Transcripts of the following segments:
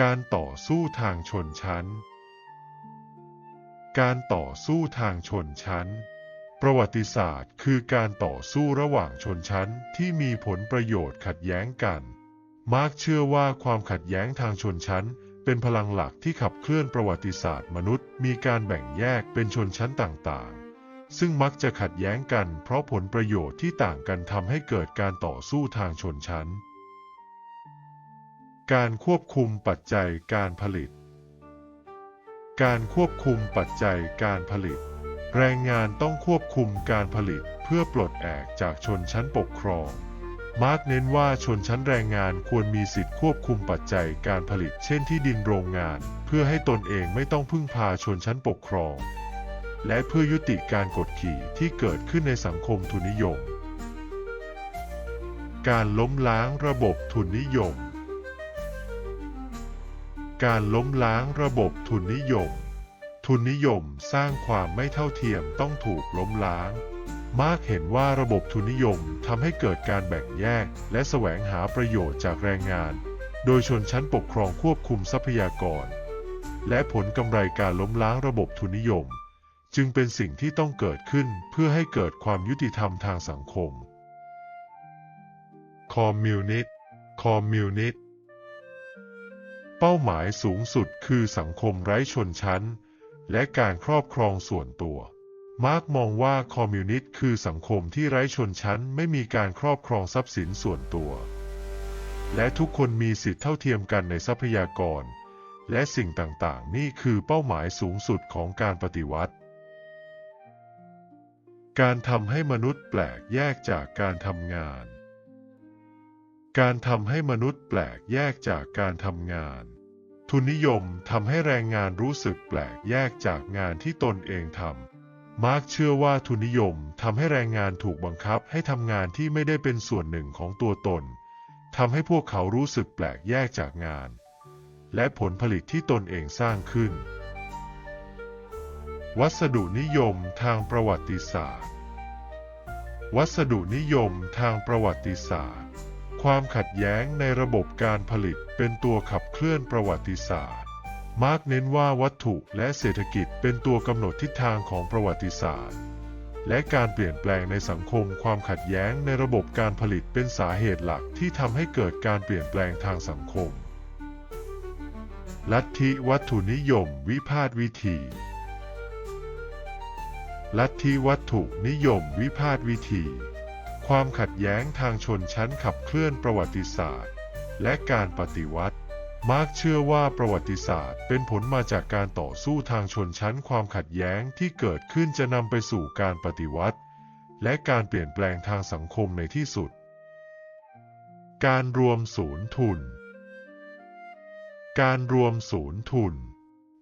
การต่อสู้ทางชนชั้น การต่อสู้ทางชนชั้น ประวัติศาสตร์คือการต่อสู้ระหว่างชนชั้นที่มีผลประโยชน์ขัดแย้งกัน มาร์กเชื่อว่าความขัดแย้งทางชนชั้น เป็นพลังหลักที่ขับเคลื่อนประวัติศาสตร์มนุษย์ มีการแบ่งแยกเป็นชนชั้นต่างๆ ซึ่งมักจะขัดแย้งกันเพราะผลประโยชน์ที่ต่างกันทำให้เกิดการต่อสู้ทางชนชั้น การควบคุมปัจจัยการผลิต การควบคุมปัจจัยการผลิต แรงงานต้องควบคุมการผลิตเพื่อปลดแอกจากชนชั้นปกครอง มาร์กเน้นว่าชนชั้นแรงงานควรมีสิทธิควบคุมปัจจัยการผลิต เช่นที่ดินโรงงาน เพื่อให้ตนเองไม่ต้องพึ่งพาชนชั้นปกครอง และเพื่อยุติการกดขี่ที่เกิดขึ้นในสังคมทุนนิยม การล้มล้างระบบทุนนิยม การล้มล้างระบบทุนนิยม ทุนนิยมสร้างความไม่เท่าเทียมต้องถูกล้มล้าง มาร์กเห็นว่าระบบทุนนิยมทำให้เกิดการแบ่งแยก และแสวงหาประโยชน์จากแรงงาน โดยชนชั้นปกครองควบคุมทรัพยากร และผลกำไรการล้มล้างระบบทุนนิยม จึงเป็นสิ่งที่ต้องเกิดขึ้นเพื่อให้เกิดความยุติธรรมทางสังคม คอมมิวนิสต์ คอมมิวนิสต์ เป้าหมายสูงสุดคือสังคมไร้ชนชั้น และการครอบครองส่วนตัว มาร์กมองว่าคอมมิวนิสต์คือสังคมที่ไร้ชนชั้นไม่มีการครอบครองทรัพย์สินส่วนตัว และทุกคนมีสิทธิเท่าเทียมกันในทรัพยากร และสิ่งต่างๆ นี่คือเป้าหมายสูงสุดของการปฏิวัติ การทำให้มนุษย์แปลกแยกจากการทำงาน การทำให้มนุษย์แปลกแยกจากการทำงาน ทุนนิยมทำให้แรงงานรู้สึกแปลกแยกจากงานที่ตนเองทำ มาร์กเชื่อว่าทุนนิยมทำให้แรงงานถูกบังคับให้ทำงานที่ไม่ได้เป็นส่วนหนึ่งของตัวตนทำให้พวกเขารู้สึกแปลกแยกจากงาน และผลผลิตที่ตนเองสร้างขึ้น วัสดุนิยมทางประวัติศาสตร์ วัสดุนิยมทางประวัติศาสตร์ ความขัดแย้งในระบบการผลิตเป็นตัวขับเคลื่อนประวัติศาสตร์ มาร์กเน้นว่าวัตถุและเศรษฐกิจเป็นตัวกำหนดทิศทางของประวัติศาสตร์ และการเปลี่ยนแปลงในสังคมความขัดแย้งในระบบการผลิตเป็นสาเหตุหลักที่ทำให้เกิดการเปลี่ยนแปลงทางสังคม ลัทธิวัตถุนิยม วิพาทวิธี ลัทธิวัตถุนิยม วิพาทวิธี ความขัดแย้งทางชนชั้นขับเคลื่อนประวัติศาสตร์ และการปฏิวัติ มาร์กเชื่อว่าประวัติศาสตร์เป็นผลมาจากการต่อสู้ทางชนชั้นความขัดแย้งที่เกิดขึ้นจะนำไปสู่การปฏิวัติ และการเปลี่ยนแปลงทางสังคมในที่สุด การรวมศูนย์ทุน การรวมศูนย์ทุน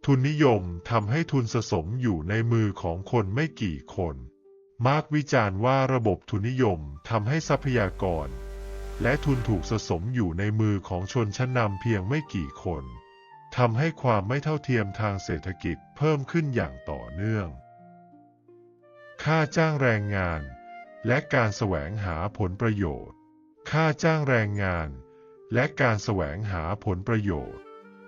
ทุนนิยมทำให้ทุนสะสมอยู่ในมือของคนไม่กี่คน มาร์กวิจารณ์ว่าระบบทุนนิยมทำให้ทรัพยากร และทุนถูกสะสมอยู่ในมือของชนชั้นนำเพียงไม่กี่คนทำให้ความไม่เท่าเทียมทางเศรษฐกิจเพิ่มขึ้นอย่างต่อเนื่อง ค่าจ้างแรงงาน และการแสวงหาผลประโยชน์ ค่าจ้างแรงงาน และการแสวงหาผลประโยชน์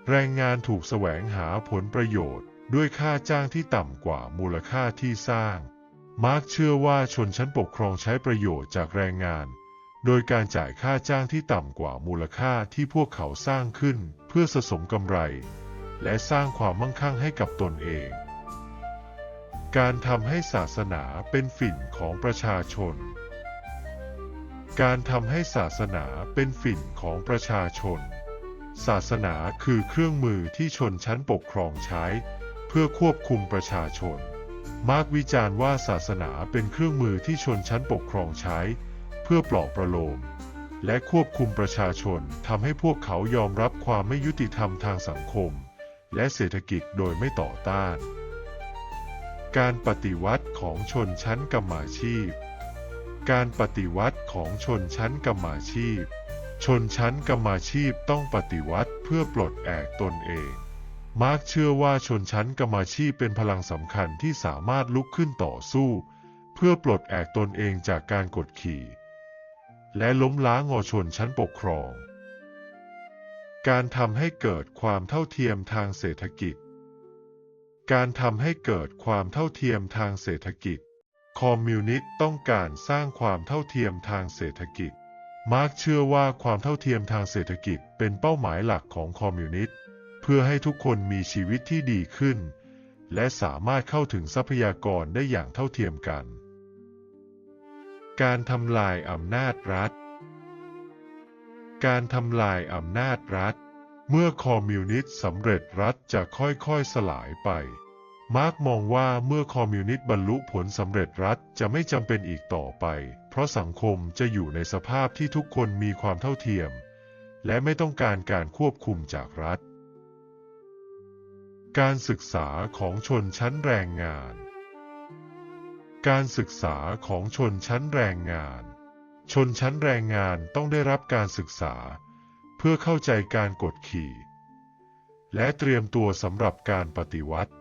แรงงานถูกแสวงหาผลประโยชน์ ด้วยค่าจ้างที่ต่ำกว่ามูลค่าที่สร้าง มาร์กเชื่อว่าชนชั้นปกครองใช้ประโยชน์จากแรงงาน โดยการจ่ายค่าจ้างที่ต่ำกว่ามูลค่าที่พวกเขาสร้างขึ้นเพื่อสะสมกำไร และสร้างความมั่งคั่งให้กับตนเอง การทำให้ศาสนาเป็นฝิ่นของประชาชน การทำให้ศาสนาเป็นฝิ่นของประชาชน ศาสนาคือเครื่องมือที่ชนชั้นปกครองใช้ เพื่อควบคุมประชาชน มาร์กวิจารณ์ว่าศาสนาเป็นเครื่องมือที่ชนชั้นปกครองใช้ เพื่อปลอบประโลม และควบคุมประชาชนทำให้พวกเขายอมรับความไม่ยุติธรรมทางสังคม และเศรษฐกิจโดยไม่ต่อต้าน การปฏิวัติของชนชั้นกรรมาชีพ การปฏิวัติของชนชั้นกรรมาชีพ ชนชั้นกรรมาชีพต้องปฏิวัติเพื่อปลดแอกตนเอง มาร์กเชื่อว่าชนชั้นกรรมาชีพเป็นพลังสำคัญที่สามารถลุกขึ้นต่อสู้ เพื่อปลดแอกตนเองจากการกดขี่ และล้มล้างอชนชั้นปกครอง การทำให้เกิดความเท่าเทียมทางเศรษฐกิจ การทำให้เกิดความเท่าเทียมทางเศรษฐกิจ คอมมิวนิสต์ต้องการสร้างความเท่าเทียมทางเศรษฐกิจ มาร์กเชื่อว่าความเท่าเทียมทางเศรษฐกิจเป็นเป้าหมายหลักของคอมมิวนิสต์ เพื่อให้ทุกคนมีชีวิตที่ดีขึ้น และสามารถเข้าถึงทรัพยากรได้อย่างเท่าเทียมกัน การทำลายอำนาจรัฐ การทำลายอำนาจรัฐ เมื่อคอมมิวนิสต์สำเร็จรัฐจะค่อยๆสลายไป มาร์กมองว่าเมื่อคอมมิวนิสต์บรรลุผลสำเร็จรัฐจะไม่จำเป็นอีกต่อไป เพราะสังคมจะอยู่ในสภาพที่ทุกคนมีความเท่าเทียม และไม่ต้องการการควบคุมจากรัฐ การศึกษาของชนชั้นแรงงาน การศึกษาของชนชั้นแรงงาน ชนชั้นแรงงานต้องได้รับการศึกษา เพื่อเข้าใจการกดขี่ และเตรียมตัวสำหรับการปฏิวัติ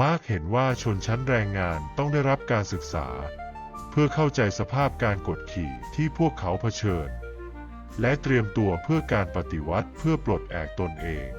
มาร์กเห็นว่าชนชั้นแรงงานต้องได้รับการศึกษา เพื่อเข้าใจสภาพการกดขี่ที่พวกเขาเผชิญ และเตรียมตัวเพื่อการปฏิวัติเพื่อปลดแอกตนเอง